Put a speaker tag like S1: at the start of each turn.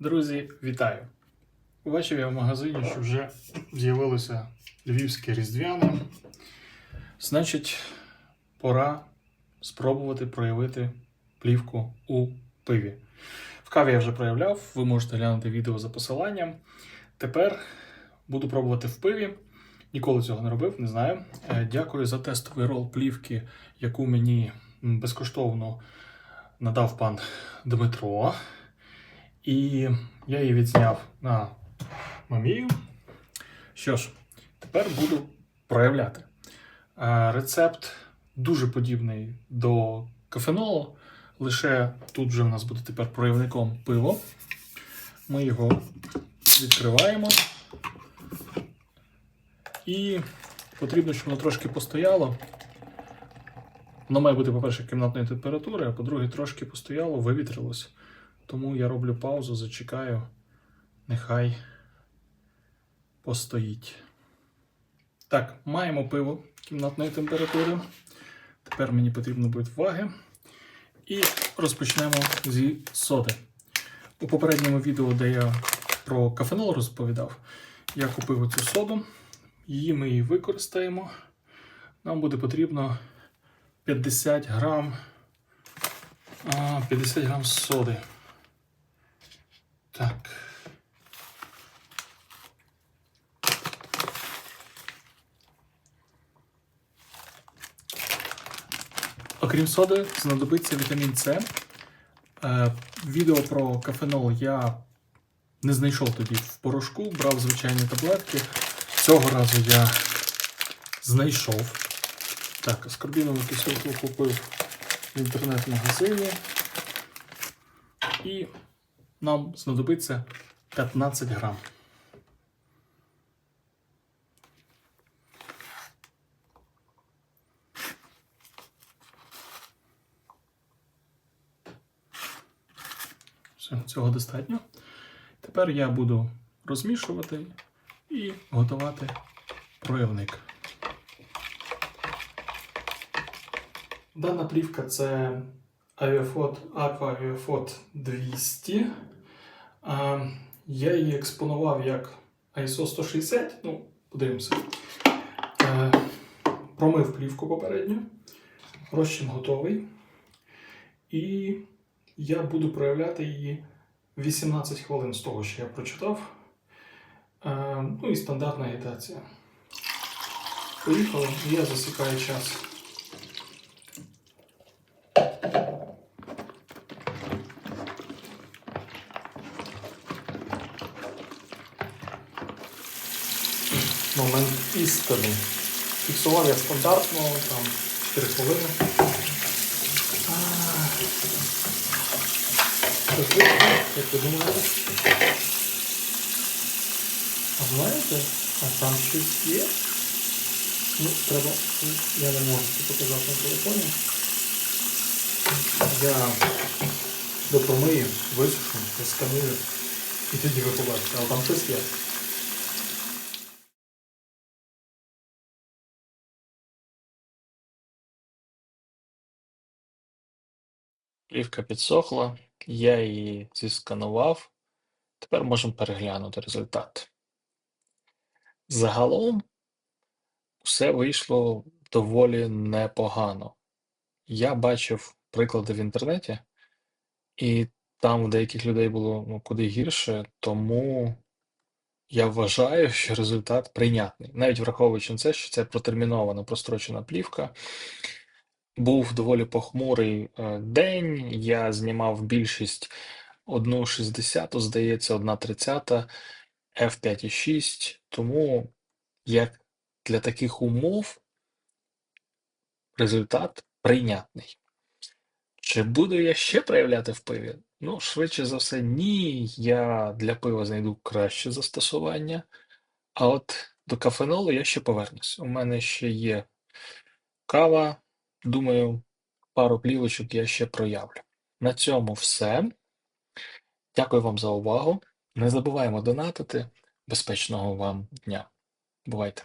S1: Друзі, вітаю! Побачив я в магазині, що вже з'явилося львівське різдвяне. Значить, пора спробувати проявити плівку у пиві. В каві я вже проявляв, ви можете глянути відео за посиланням. Тепер буду пробувати в пиві. Ніколи цього не робив, не знаю. Е, Дякую за тестовий рол плівки, яку мені безкоштовно надав пан Дмитро. І я її відзняв на мамію. Що ж, тепер буду проявляти. Е, Рецепт дуже подібний до кафенолу, лише тут вже в нас буде тепер проявником пиво. Ми його відкриваємо. І потрібно, щоб воно трошки постояло. Воно має бути, по-перше, кімнатної температури, а по-друге, трошки постояло, вивітрилось. Тому я роблю паузу, зачекаю, нехай постоїть. Так, маємо пиво кімнатної температури. Тепер мені потрібно будуть ваги. І розпочнемо зі соди. У попередньому відео, де я про кафенол розповідав, я купив оцю соду. Її ми і використаємо. Нам буде потрібно 50 грам, 50 грам соди. Так. Окрім соди, знадобиться вітамін С. Е, відео про кафенол я не знайшов тоді в порошку, брав звичайні таблетки. Цього разу я знайшов. Так, аскорбінову кислоту купив в інтернет-магазині. І нам знадобиться 15 грам. Все, цього достатньо. Тепер я буду розмішувати і готувати проявник. Дана плівка це Aviafot Aqua Aviafot 200. Я її експонував як ISO 160. Ну, подивимося. Е, Промив плівку попередньо. Розчин готовий. І я буду проявляти її 18 хвилин з того, що я прочитав. Е, Ну і стандартна агітація. Поїхали, я засікаю час. Момент істини. Фіксував я стандартно, там 4 хвилини. Як ви думаєте? А знаєте, а там щось є? Ну, треба. Я не можу це показати на телефоні. Я допромию, висушу, сканую і тоді ви побачите, але там щось є. Плівка підсохла, я її зісканував. Тепер можемо переглянути результат. Загалом все вийшло доволі непогано. Я бачив приклади в інтернеті, і там у деяких людей було ну, куди гірше, тому я вважаю, що результат прийнятний. Навіть враховуючи на це, що це протермінована прострочена плівка. Був доволі похмурий е, день. Я знімав більшість 1,60, здається, 1,30, f5,6. Тому як для таких умов результат прийнятний. Чи буду я ще проявляти в пиві? Ну, швидше за все, ні. Я для пива знайду краще застосування. А от до кафенолу я ще повернусь. У мене ще є кава. Думаю, пару плівочок я ще проявлю. На цьому все. Дякую вам за увагу. Не забуваємо донатити. Безпечного вам дня. Бувайте!